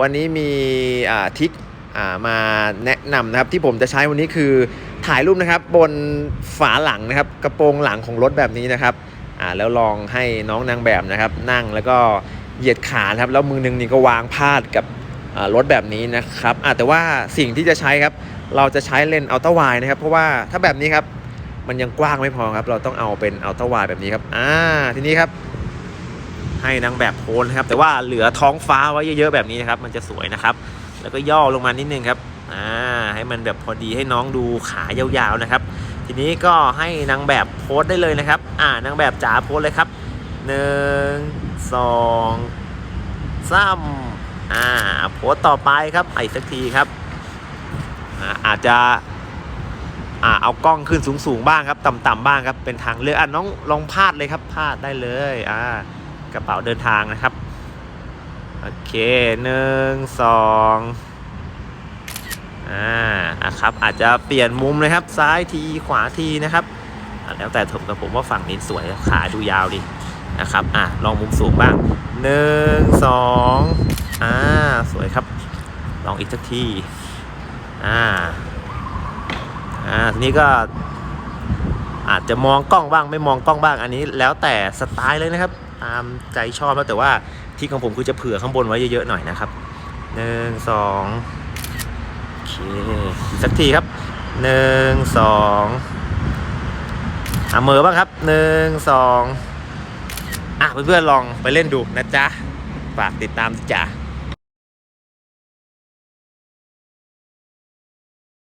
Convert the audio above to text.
วันนี้มีทิกมาแนะนำนะครับที่ผมจะใช้วันนี้คือถ่ายรูปนะครับบนฝาหลังนะครับกระโปรงหลังของรถแบบนี้นะครับอ่าแล้วลองให้น้องนางแบบนะครับ นั่งแล้วก็เหยียดขาครับแล้วมือหนึงนี่ก็วางพาดกับรถแบบนี้นะครับอ่าแต่ว่าสิ่งที่จะใช้ครับ เราจะใช้เลนส์อัลตร้าไวนะครับ เพราะว่าถ้าแบบนี้ครับมันยังกว้างไม่พอครับ เราต้องเอาเป็นอัลตร้าไวแบบนี้ครับอ่าทีนี้ครับ ให้นางแบบโพนนะครับ แต่ว่าเหลือท้องฟ้าไว้เยอะๆแบบนี้นะครับ มันจะสวยนะครับ แล้วก็ย่อลงมานิดนึงครับอ่าให้มันแบบพอดีให้น้องดูขายาวๆนะครับ ทีนี้ก็ให้นางแบบโพสได้เลยนะครับ อ่านางแบบจ๋าโพสเลยครับหนึ่งสองสามอ่าโพสต่อไปครับอีกสักทีครับอ่าอาจจะอ่าเอากล้องขึ้นสูงๆบ้างครับ ต่ำๆบ้างครับเป็นทางเลือกอะน้องลองพาดเลยครับพาดได้เลยอ่า กระเป๋าเดินทางนะครับ โอเคหนึ่งสองอ่าอะครับ อาจจะเปลี่ยนมุมเลยครับ ซ้ายทีขวาทีนะครับ แล้วแต่ผมแต่ผมว่าฝั่งนี้สวยขาดูยาวดีนะครับ อะลองมุมสูงบ้างหนึ่งสองอ่า สวยครับ ลองอีกสักที อ่า อ่า ทีนี้ก็ อาจจะมองกล้องบ้างไม่มองกล้องบ้างอันนี้ แล้วแต่สไตล์เลยนะครับ ตามใจชอบแล้วแต่ว่าที่ของผมคือจะเผื่อข้างบนไว้เยอะๆหน่อยนะครับหนึ่งสองโอเคสักทีครับหนึ่งสองอะมือบ้างครับหนึ่งสองอะเพื่อนๆลองไปเล่นดูนะจ๊ะ ฝากติดตามจ้ะ